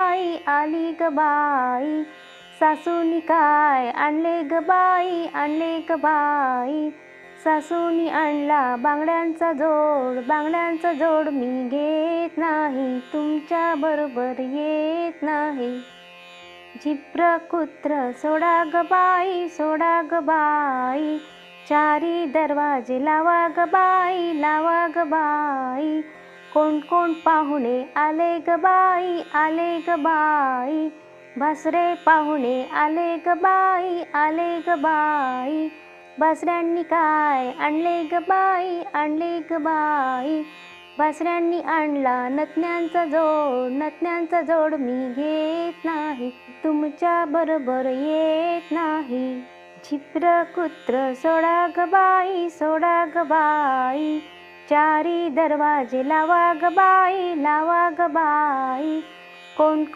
बाई आली ग बाई. सासूनी काय आणले ग बाई? आणले ग बाई. सासूनी आणला बांगड्यांचा जोड. बांगड्यांचा जोड मी घेत नाही. तुमच्या बरोबर येत नाही. झिप्र कुत्र सोडा ग बाई सोडा ग बाई. चारी दरवाजे लावा ग बाई लावा ग बाई. कोण कोण पाहुणे आले ग बाई आले ग बाई. भासरे पाहुणे आले ग बाई आले ग बाई. भासऱ्यांनी काय आणले ग बाई आणले ग बाई. भासऱ्यांनी आणला नथण्यांचा जोड नथण्यांचा जोड मी घेत नाही. तुमच्या बरोबर येत नाही. झिप्र कुत्र सोडा ग बाई सोडा ग बाई. चारी दरवाजे लावा ग बाई लावा ग बाई. कोण कोण